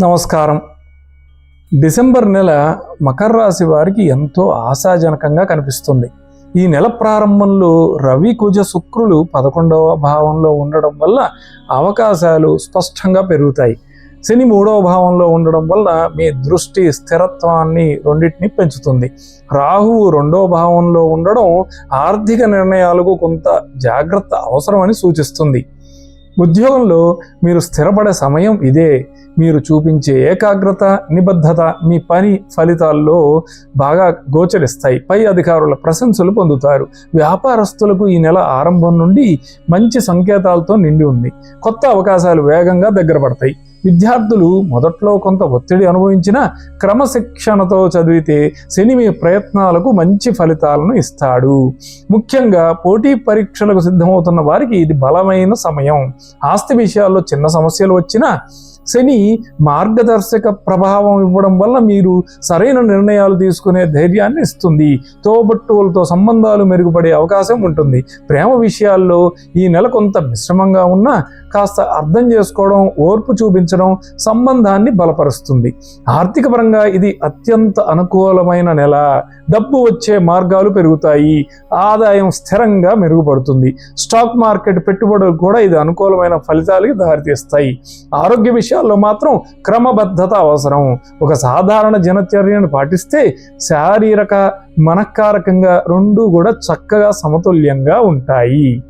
నమస్కారం. డిసెంబర్ నెల మకర రాశి వారికి ఎంతో ఆశాజనకంగా కనిపిస్తుంది. ఈ నెల ప్రారంభంలో రవి కుజ శుక్రులు పదకొండవ భావంలో ఉండడం వల్ల అవకాశాలు స్పష్టంగా పెరుగుతాయి. శని మూడవ భావంలో ఉండడం వల్ల మీ దృష్టి స్థిరత్వాన్ని రెండింటిని పెంచుతుంది. రాహువు రెండవ భావంలో ఉండడం ఆర్థిక నిర్ణయాలకు కొంత జాగ్రత్త అవసరమని సూచిస్తుంది. ఉద్యోగంలో మీరు స్థిరపడే సమయం ఇదే. మీరు చూపించే ఏకాగ్రత నిబద్ధత మీ పని ఫలితాల్లో బాగా గోచరిస్తాయి. పై అధికారుల ప్రశంసలు పొందుతారు. వ్యాపారస్తులకు ఈ నెల ఆరంభం నుండి మంచి సంకేతాలతో నిండి ఉంది. కొత్త అవకాశాలు వేగంగా దగ్గర పడతాయి. విద్యార్థులు మొదట్లో కొంత ఒత్తిడి అనుభవించిన క్రమశిక్షణతో చదివితే శని మీ ప్రయత్నాలకు మంచి ఫలితాలను ఇస్తాడు. ముఖ్యంగా పోటీ పరీక్షలకు సిద్ధమవుతున్న వారికి ఇది బలమైన సమయం. ఆస్తి విషయాల్లో చిన్న సమస్యలు వచ్చినా శని మార్గదర్శక ప్రభావం ఇవ్వడం వల్ల మీరు సరైన నిర్ణయాలు తీసుకునే ధైర్యాన్ని ఇస్తుంది. తోబట్టువులతో సంబంధాలు మెరుగుపడే అవకాశం ఉంటుంది. ప్రేమ విషయాల్లో ఈ నెల కొంత మిశ్రమంగా ఉన్నా కాస్త అర్థం చేసుకోవడం ఓర్పు చూపించడం సంబంధాన్ని బలపరుస్తుంది. ఆర్థిక పరంగా ఇది అత్యంత అనుకూలమైన నెల. డబ్బు వచ్చే మార్గాలు పెరుగుతాయి. ఆదాయం స్థిరంగా మెరుగుపడుతుంది. స్టాక్ మార్కెట్ పెట్టుబడులు కూడా ఇది అనుకూలమైన ఫలితాలకి దారితీస్తాయి. ఆరోగ్య విషయాల్లో మాత్రం క్రమబద్ధత అవసరం. ఒక సాధారణ దినచర్యను పాటిస్తే శారీరక మనఃకారకంగా రెండూ కూడా చక్కగా సమతుల్యంగా ఉంటాయి.